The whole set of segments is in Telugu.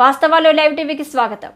వాస్తవాలు లైవ్ టీవీకి స్వాగతం.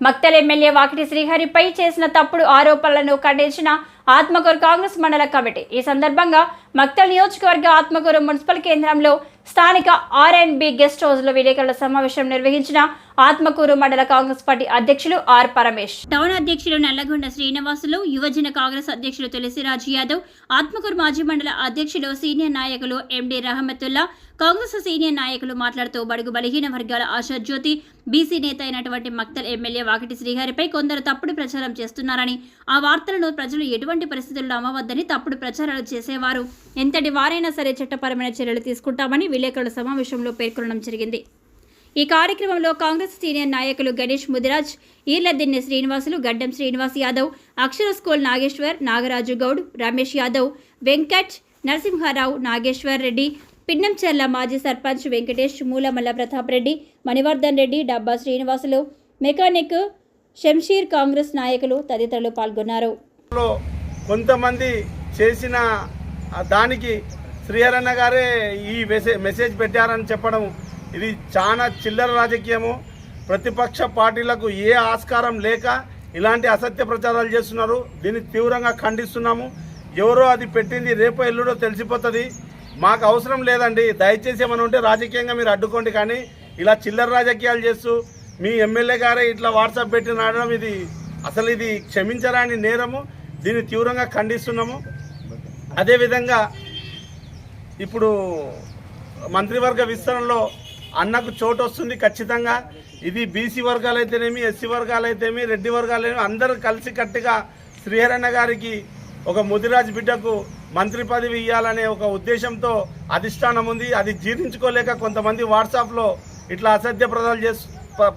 మక్తల్ ఎమ్మెల్యే వాకిటి శ్రీహరిపై చేసిన తప్పుడు ఆరోపణలను ఖండించిన ఆత్మకూరు కాంగ్రెస్ మండల కమిటీ ఈ సందర్భంగా మక్తల్ నియోజకవర్గ ఆత్మకూరు మున్సిపల్ కేంద్రంలో స్థానిక ఆర్ అండ్ బి గెస్ట్ హౌస్లో విలేకరుల సమావేశం నిర్వహించిన ఆత్మకూరు మండల కాంగ్రెస్ పార్టీ అధ్యక్షులు ఆర్ పరమేష్. టౌన్ అధ్యక్షులు నల్లగొండ శ్రీనివాసులు యువజన కాంగ్రెస్ అధ్యక్షులు తులసిరాజ్ యాదవ్ ఆత్మకూరు మాజీ మండల అధ్యక్షులు సీనియర్ నాయకులు ఎండి రహమతుల్లా కాంగ్రెస్ సీనియర్ నాయకులు మాట్లాడుతూ బడుగు బలహీన వర్గాల ఆశా జ్యోతి బీసీ నేత అయినటువంటి మక్తల్ ఎమ్మెల్యే వాకిటి శ్రీహరిపై కొందరు తప్పుడు ప్రచారం చేస్తున్నారని ఆ వార్తలను ప్రజలు ఎటువంటి పరిస్థితుల్లో నమ్మవద్దని తప్పుడు ప్రచారాలు చేసేవారు. ఎంతటి వారైనా సరే చట్టపరమైన చర్యలు తీసుకుంటామని విలేకరుల సమావేశంలో పేర్కొనడం జరిగింది. ఈ కార్యక్రమంలో కాంగ్రెస్ సీనియర్ నాయకులు గణేష్ ముదిరాజ్ ఈర్లదిన్నె శ్రీనివాసులు గడ్డం శ్రీనివాస్ యాదవ్ అక్షర స్కూల్ నాగేశ్వర్ నాగరాజు గౌడ్ రమేష్ యాదవ్ వెంకట్ నరసింహారావు నాగేశ్వర్ రెడ్డి పిన్నంచెర్ల మాజీ సర్పంచ్ వెంకటేష్ మూలమల్ల ప్రతాప్ రెడ్డి మణివర్ధన్ రెడ్డి డబ్బా శ్రీనివాసులు మెకానిక్ షంషీర్ కాంగ్రెస్ నాయకులు తదితరులు పాల్గొన్నారు. కొంతమంది చేసిన దానికి శ్రీహరణ గారే ఈ మెసేజ్ మెసేజ్ పెట్టారని చెప్పడం ఇది చాలా చిల్లర రాజకీయము. ప్రతిపక్ష పార్టీలకు ఏ ఆస్కారం లేక ఇలాంటి అసత్య ప్రచారాలు చేస్తున్నారు. దీన్ని తీవ్రంగా ఖండిస్తున్నాము. ఎవరో అది పెట్టింది రేపో ఎల్లుడో తెలిసిపోతుంది. మాకు అవసరం లేదండి. దయచేసి ఏమైనా ఉంటే రాజకీయంగా మీరు అడ్డుకోండి కానీ ఇలా చిల్లర రాజకీయాలు చేస్తూ మీ ఎమ్మెల్యే గారే ఇట్లా వాట్సాప్ పెట్టి నాడడం ఇది అసలు ఇది క్షమించరాని నేరము. దీన్ని తీవ్రంగా ఖండిస్తున్నాము. అదేవిధంగా ఇప్పుడు మంత్రివర్గ విస్తరణలో అన్నకు చోటు వస్తుంది ఖచ్చితంగా. ఇది బీసీ వర్గాలు అయితేనేమి ఎస్సీ వర్గాలు అయితేమి రెడ్డి వర్గాలు అందరూ కలిసి కట్టుగా శ్రీహరణ గారికి ఒక ముదిరాజ్ బిడ్డకు మంత్రి పదవి ఇవ్వాలనే ఒక ఉద్దేశంతో అధిష్టానం ఉంది. అది జీర్ణించుకోలేక కొంతమంది వాట్సాప్లో ఇట్లా అసత్య ప్రచారాలు చేసు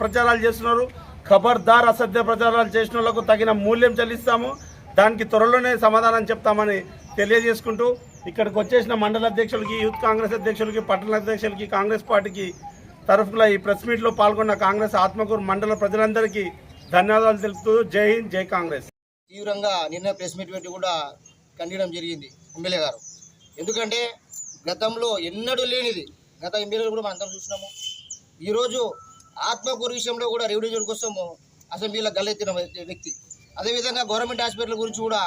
ప్రచారాలు చేస్తున్నారు. ఖబర్దార్ అసత్య ప్రచారాలు చేసిన వాళ్ళకు తగిన మూల్యం చెల్లిస్తాము. దానికి త్వరలోనే సమాధానం చెప్తామని తెలియజేసుకుంటూ ఇక్కడికి వచ్చేసిన మండల అధ్యక్షులకి యూత్ కాంగ్రెస్ అధ్యక్షులకి పట్టణ అధ్యక్షులకి కాంగ్రెస్ పార్టీకి తరఫున ఈ ప్రెస్ మీట్లో పాల్గొన్న కాంగ్రెస్ ఆత్మకూరు మండల ప్రజలందరికీ ధన్యవాదాలు తెలుపుతూ జై హింద్ జై కాంగ్రెస్. తీవ్రంగా నిన్న ప్రెస్ మీట్ పెట్టి కూడా ఖండించడం జరిగింది ఎమ్మెల్యే గారు. ఎందుకంటే గతంలో ఎన్నడూ లేనిది గత ఎమ్మెల్యేలు కూడా మనం అందరం చూసినాము. ఈరోజు ఆత్మకూరు విషయంలో కూడా రెవెన్యూ కోసం అసెంబ్లీలో గలెత్తిన వ్యక్తి. అదేవిధంగా గవర్నమెంట్ హాస్పిటల్ గురించి కూడా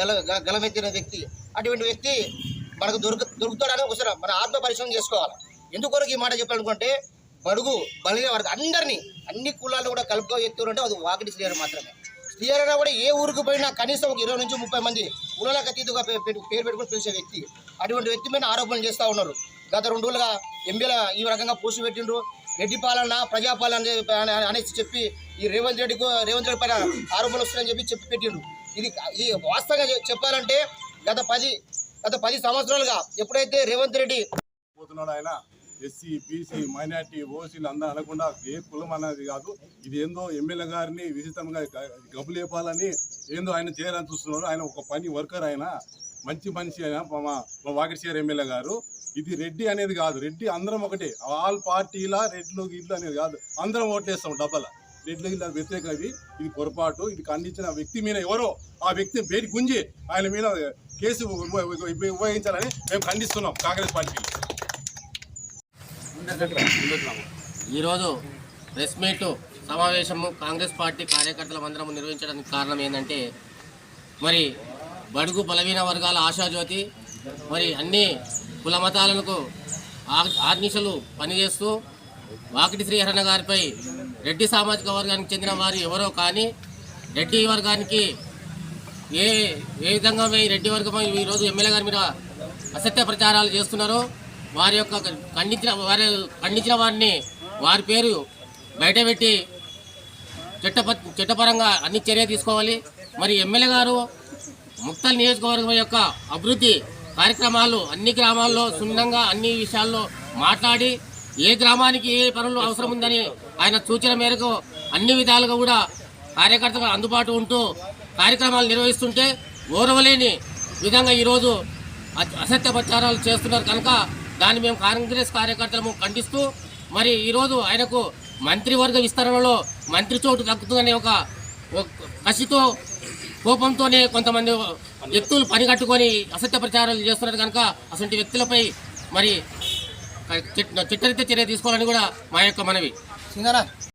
గల గ- గలమెత్తిన వ్యక్తి. అటువంటి వ్యక్తి మనకు దొరుకు దొరుకుతాడని ఒకసారి మన ఆత్మ పరిశ్రమ చేసుకోవాలి. ఎందుకొరకు ఈ మాట చెప్పాలనుకుంటే బడుగు బలిన వారికి అందరినీ అన్ని కులాలను కూడా కలుపుగా ఎత్తురంటే అది వాకిటి శ్రీహరి మాత్రమే. శ్రీహరి కూడా ఏ ఊరికి పోయినా కనీసం ఒక ఇరవై నుంచి ముప్పై మంది కులాలకు అతీతుగా పేరు పెట్టుకుని పిలిచే వ్యక్తి. అటువంటి వ్యక్తి మీద ఆరోపణలు చేస్తూ ఉన్నారు. గత రెండు రోజులుగా ఎంపీల ఈ రకంగా పోస్ట్ పెట్టిండ్రు. రెడ్డి పాలన ప్రజాపాలన అనేసి చెప్పి ఈ రేవంత్ రెడ్డికి రేవంత్ రెడ్డి పైన ఆరోపణలు వస్తున్నాయని చెప్పి చెప్పి పెట్టిండు ఇది ఈ వాస్తవంగా చెప్పాలంటే గత పది గత పది సంవత్సరాలుగా ఎప్పుడైతే రేవంత్ రెడ్డి పోతున్నాడు ఆయన ఎస్సీ బీసీ మైనార్టీ ఓసీలు అందరూ అనకుండా ఏ కులం అనేది కాదు. ఇది ఏందో ఎమ్మెల్యే గారిని విచిత్రంగా గబులేపాలని ఏందో ఆయన చేయాలని చూస్తున్నారు ఆయన ఒక పని వర్కర్ ఆయన. మంచి మనిషి అయినా మా మా ఎమ్మెల్యే గారు. ఇది రెడ్డి అనేది కాదు. రెడ్డి అందరం ఒకటే. ఆల్ పార్టీల రెడ్లు గిడ్లు అనేది కాదు. అందరం ఓట్లేస్తాం డబ్బల. రెడ్లు గిడ్ల వ్యతిరేక ఇది. ఇది పొరపాటు. ఇది ఖండించిన వ్యక్తి మీద ఎవరో ఆ వ్యక్తిని పేరు గుంజి ఆయన మీద కేసు ఉపయోగించాలని మేము ఖండిస్తున్నాం కాంగ్రెస్ పార్టీ ఈరోజు ప్రెస్ మీట్ సమావేశము కాంగ్రెస్ పార్టీ కార్యకర్తల మందరం నిర్వహించడానికి కారణం ఏంటంటే మరి బడుగు బలహీన వర్గాల ఆశాజ్యోతి మరి అన్ని కుల మతాలకు ఆ- పనిచేస్తూ వాకిటి శ్రీహరణ గారిపై రెడ్డి సామాజిక వర్గానికి చెందిన వారు ఎవరో కానీ రెడ్డి వర్గానికి ఏ ఏ విధంగా ఈ రెడ్డి వర్గం ఈరోజు ఎమ్మెల్యే గారి మీద అసత్య ప్రచారాలు చేస్తున్నారో వారి యొక్క ఖండించిన వారి ఖండించిన వారిని వారి పేరు బయటపెట్టి చట్టప చట్టపరంగా అన్ని చర్య తీసుకోవాలి. మరి ఎమ్మెల్యే గారు ముక్తల్ నియోజకవర్గం యొక్క అభివృద్ధి కార్యక్రమాలు అన్ని గ్రామాల్లో సున్నంగా అన్ని విషయాల్లో మాట్లాడి ఏ గ్రామానికి ఏ పనులు అవసరం ఉందని ఆయన సూచన మేరకు అన్ని విధాలుగా కూడా కార్యకర్తలు అందుబాటు ఉంటూ కార్యక్రమాలు నిర్వహిస్తుంటే గౌరవలేని విధంగా ఈరోజు అ- అసత్య ప్రచారాలు చేస్తున్నారు. కనుక దాన్ని మేము కాంగ్రెస్ కార్యకర్తలము ఖండిస్తూ మరి ఈరోజు ఆయనకు మంత్రివర్గ విస్తరణలో మంత్రి చోటు తగ్గుతుందనే ఒక కసితో కోపంతోనే కొంతమంది వ్యక్తులు పనిగట్టుకొని అసత్య ప్రచారాలు చేస్తున్నారు కనుక అసంటి వ్యక్తులపై మరి చిట్టరిత చర్య తీసుకోవాలని కూడా మా యొక్క మనవి.